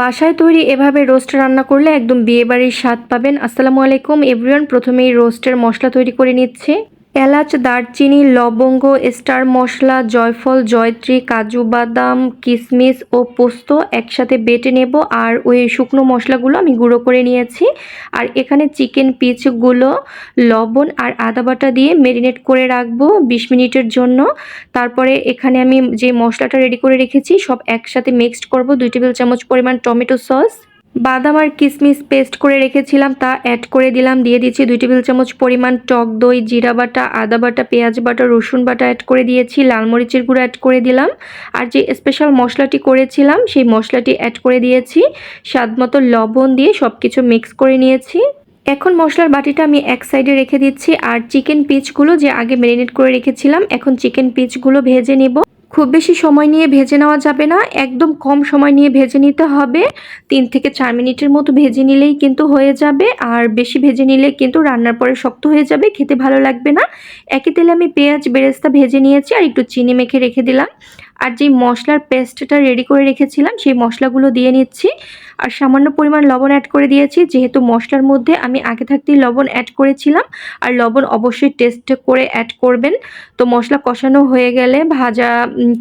বাসায় তৈরি এভাবে রোস্ট রান্না করলে একদম বিয়েবাড়ির স্বাদ পাবেন। আসসালামু আলাইকুম, এভরিওয়ান, প্রথমেই রোস্টের মশলা তৈরি করে নিচ্ছে। এলাচ, দারচিনি, লবঙ্গ, স্টার মশলা, জয়ফল, জয়ত্রী, কাজু বাদাম কিশমিশ ও পোস্ত একসাথে বেটে নেব। আর ওই শুকনো মশলাগুলো আমি গুঁড়ো করে নিয়েছি। আর এখানে চিকেন পিচগুলো, লবণ আর আদা বাটা দিয়ে মেরিনেট করে রাখব বিশ মিনিটের জন্য। তারপরে এখানে আমি যে মশলাটা রেডি করে রেখেছি, সব একসাথে মিক্সড করব। দুই টেবিল চামচ পরিমাণ টমেটো সস। বাদাম আর কিশমিশ পেস্ট করে রেখেছিলাম, তা অ্যাড করে দিলাম। দিয়ে দিচ্ছি দুই টেবিল চামচ পরিমাণ টক দই, জিরা বাটা, আদা বাটা, পেঁয়াজ বাটা, রসুন বাটা অ্যাড করে দিয়েছি, লাল মরিচের গুঁড়ো অ্যাড করে দিলাম। আর যে স্পেশাল মশলাটি করেছিলাম, সেই মশলাটি অ্যাড করে দিয়েছি। স্বাদ মতো লবণ দিয়ে সব কিছু মিক্স করে নিয়েছি। এখন মশলার বাটিটা আমি এক সাইডে রেখে দিচ্ছি। আর চিকেন পিচগুলো যে আগে ম্যারিনেট করে রেখেছিলাম, এখন চিকেন পিচগুলো ভেজে নেব। খুব বেশি সময় নিয়ে ভেজে নেওয়া যাবে না, একদম কম সময় নিয়ে ভেজে নিতে হবে। তিন থেকে চার মিনিটের মতো ভেজে নিলেই কিন্তু হয়ে যাবে, আর বেশি ভেজে নিলে কিন্তু রান্নার পরে শক্ত হয়ে যাবে, খেতে ভালো লাগবে না। একই তেলে আমি পেঁয়াজ, বেরেস্তা ভেজে নিয়েছি, আর একটু চিনি মেখে রেখে দিলাম। আর যেই মশলার পেস্টটা রেডি করে রেখেছিলাম, সেই মশলাগুলো দিয়ে নিচ্ছি। আর সামান্য পরিমাণ লবণ অ্যাড করে দিয়েছি, যেহেতু মশলার মধ্যে আমি আগে থাকতেই লবণ অ্যাড করেছিলাম। আর লবণ অবশ্যই টেস্ট করে অ্যাড করবেন। তো মশলা কষানো হয়ে গেলে ভাজা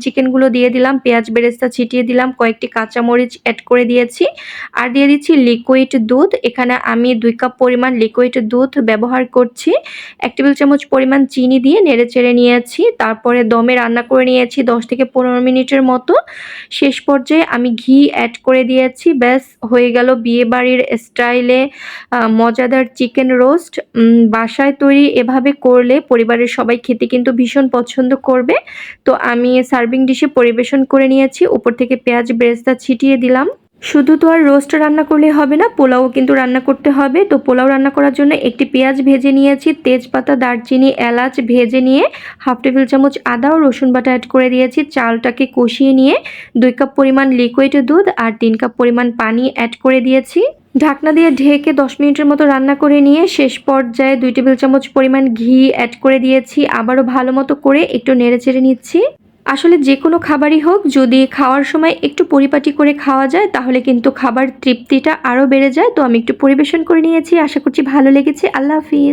চিকেনগুলো দিয়ে দিলাম, পেঁয়াজ বেরেস্তা ছিটিয়ে দিলাম, কয়েকটি কাঁচামরিচ অ্যাড করে দিয়েছি। আর দিয়ে দিচ্ছি লিকুইড দুধ। এখানে আমি দুই কাপ পরিমাণ লিকুইড দুধ ব্যবহার করছি। এক টেবিল চামচ পরিমাণ চিনি দিয়ে নেড়ে চেড়ে নিয়েছি। তারপরে দমে রান্না করে নিয়েছি, দশ থেকে পনেরো মিনিটের মতো। শেষ পর্যায়ে আমি ঘি অ্যাড করে দিয়েছি। ব্যাস, হয়ে গেল বিয়েবাড়ির স্টাইলে মজাদার চিকেন রোস্ট। বাসায় তৈরি এভাবে করলে পরিবারের সবাই খেতে কিন্তু ভীষণ পছন্দ করবে। তো আমি সার্ভিং ডিশে পরিবেশন করে নিয়েছি। উপর থেকে পেঁয়াজ বেরেস্তা ছিটিয়ে দিলাম। শুধু তো আর রোস্ট রান্না করলে হবে না, পোলাও কিন্তু রান্না করতে হবে। তো পোলাও রান্না করার জন্য একটি পেঁয়াজ ভেজে নিয়েছি, তেজপাতা, দারচিনি, এলাচ ভেজে নিয়ে হাফ টেবিল চামচ আদা ও রসুন বাটা অ্যাড করে দিয়েছি। চালটাকে কষিয়ে নিয়ে দুই কাপ পরিমাণ লিকুইড দুধ আর তিন কাপ পরিমাণ পানি অ্যাড করে দিয়েছি। ঢাকনা দিয়ে ঢেকে দশ মিনিটের মতো রান্না করে নিয়ে শেষ পর্যায়ে দুই টেবিল চামচ পরিমাণ ঘি অ্যাড করে দিয়েছি। আবারও ভালো মতো করে একটু নেড়ে চেড়ে নিচ্ছি। আসলে যে কোনো খাবারই হোক, যদি খাওয়ার সময় একটু পরিপাটি করে খাওয়া যায়, তাহলে কিন্তু খাবার তৃপ্তিটা আরও বেড়ে যায়। তো আমি একটু পরিবেশন করে নিয়েছি। আশা করছি ভালো লেগেছে। আল্লাহ হাফিজ।